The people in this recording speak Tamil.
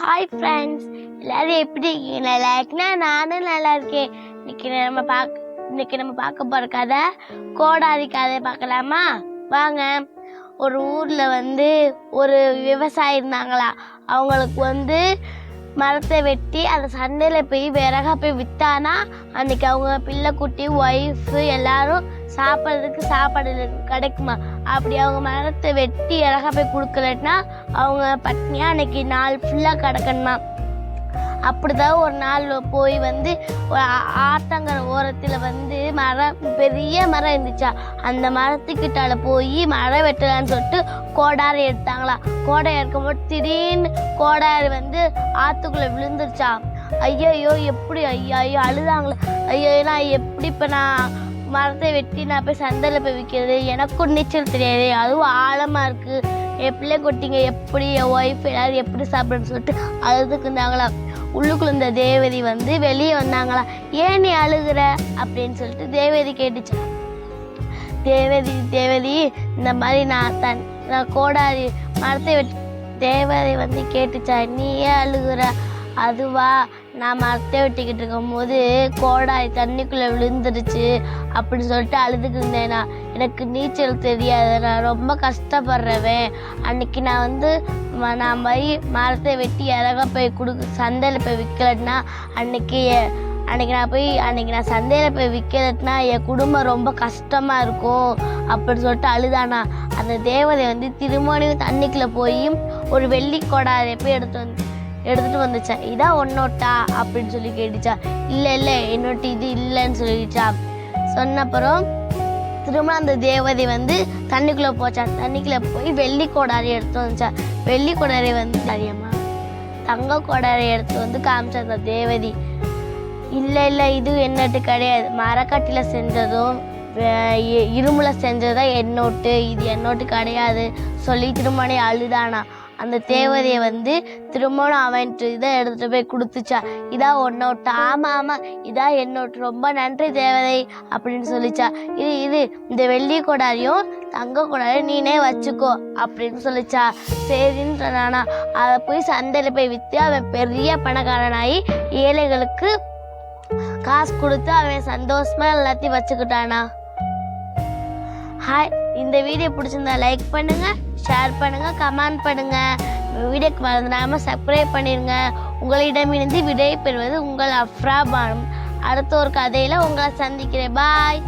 ஹாய் ஃப்ரெண்ட்ஸ் எல்லாரும் எப்படி இருக்கீங்க? நல்லா இருக்குன்னா நானும் நல்லா இருக்கேன். இன்னைக்கு நம்ம பார்க்க இன்னைக்கு நம்ம பார்க்க போகிற கதை கோடாரி கதை பார்க்கலாமா? வாங்க. ஒரு ஊரில் வந்து ஒரு விவசாயி இருந்தாங்களா? அவங்களுக்கு வந்து மரத்தை வெட்டி அந்த சந்தையில் போய் விறகா போய் விற்றானா அன்னைக்கு அவங்க பிள்ளை குட்டி ஒய்ஃபு எல்லாரும் சாப்பிட்றதுக்கு சாப்பாடு கிடைக்குமா? அப்படி அவங்க மரத்தை வெட்டி இறகா போய் கொடுக்கலன்னா அவங்க பட்னியாக அன்னைக்கு நாள் ஃபுல்லாக கிடக்கணுமா? அப்படிதான் ஒரு நாள் போய் வந்து ஒரு ஓரத்தில் வந்து மரம் பெரிய மரம் இருந்துச்சா? அந்த மரத்துக்கிட்டால போய் மரம் வெட்டலான்னு சொல்லிட்டு கோடாரி எடுத்தாங்களா? கோடை எடுக்கும்போது திடீர்னு கோடாரி வந்து ஆத்துக்குள்ளே விழுந்துருச்சா? ஐயோ எப்படி ஐயா ஐயோ அழுதாங்களே. ஐயோ நான் எப்படி இப்போ நான் மரத்தை வெட்டி நான் போய் சந்தையில் போய் விற்கிறது எனக்கும் நீச்சல் தெரியாது. அதுவும் ஆழமாக இருக்குது என் பிள்ளை கொட்டிங்க எப்படி என் ஒய்ஃப் எல்லாரும் எப்படி சாப்பிடுன்னு சொல்லிட்டு அழுதுக்கு இருந்தாங்களாம் உள்ளுக்குள்ள இந்த தேவதி வந்து வெளியே வந்தாங்களா? ஏன் நீ அழுகுற? அப்படின்னு சொல்லிட்டு தேவதி கேட்டுச்சு. தேவதி தேவதி இந்த மாதிரி நான் தன் நான் கோடாரி மரத்தை வெட்டி தேவதை வந்து கேட்டுச்சா? நீ ஏன் அழுகுற? அதுவா நான் மரத்தை வெட்டிக்கிட்டு இருக்கும்போது கோடாரி தண்ணிக்குள்ளே விழுந்துருச்சு அப்படின்னு சொல்லிட்டு அழுதுக்கு நான். எனக்கு நீச்சல் தெரியாது. நான் ரொம்ப கஷ்டப்படுறவன். அன்னைக்கு நான் வந்து ம- நான் போய் மரத்தை வெட்டி இறக போய் கொடுக்க சந்தையில் போய் விற்கலன்னா அன்னைக்கு அன்னைக்கு நான் போய் அன்னைக்கு நான் சந்தையில் போய் விற்கலன்னா என் குடும்பம் ரொம்ப கஷ்டமாக இருக்கும் அப்படின்னு சொல்லிட்டு அழுதானா. அந்த தேவதை வந்து திருமணியும் தண்ணிக்குள்ளே போய் ஒரு வெள்ளி கோடாரை போய் எடுத்து வந்து எடுத்துட்டு வந்துச்சேன் இதான் ஒன்னோட்டா அப்படின்னு சொல்லி கேட்டுச்சா இல்லை இல்லை என்னோட்ட இது இல்லைன்னு சொல்லிடுச்சா சொன்னப்புறம் திரும்ப அந்த தேவதை வந்து தண்ணிக்குள்ளே போச்சா? தண்ணிக்குள்ளே போய் வெள்ளி கோடாரி எடுத்து வந்துச்சா வெள்ளி கோடாரி வந்து தெரியுமா தங்க கோடாரி எடுத்து வந்து காமிச்சா அந்த தேவதி. இல்லை இல்லை இது என்னட்டு கிடையாது. மரக்கட்டில் செஞ்சதும் இரும்புல செஞ்சதுதான் என்னோட்டு. இது என்னோட்டு கிடையாது. சொல்லி திருமணி அழுதானா? அந்த தேவதையை வந்து திருமணம் அவன்ட்டு இதை எடுத்துட்டு போய் கொடுத்துச்சா. இதான் ஒன்னோட்டு ஆமாம் ஆமாம் இதான் என்னோட்டு. ரொம்ப நன்றி தேவதை அப்படின்னு சொல்லிச்சா. இது இது இந்த வெள்ளி கொடாரியும் தங்க கொடாரியும் நீனே வச்சுக்கோ அப்படின்னு சொல்லிச்சா. சரின்னு சொன்னானா அதை போய் சந்தையில் போய் விற்று அவன் பெரிய பணக்காரனாகி ஏழைகளுக்கு காசு கொடுத்து அவன் சந்தோஷமாக எல்லாத்தையும் வச்சுக்கிட்டானா? ஹாய் இந்த வீடியோ பிடிச்சிருந்தா லைக் பண்ணுங்க ஷேர் பண்ணுங்க கமெண்ட் பண்ணுங்க. வீடியோக்கு மறந்துடாமல் சப்ஸ்கிரைப் பண்ணிடுங்க உங்களிடமிருந்து விடை பெறுவது உங்கள் அஃப்ரா பானம் அடுத்த ஒரு கதையில் உங்களை சந்திக்கிறேன். பாய்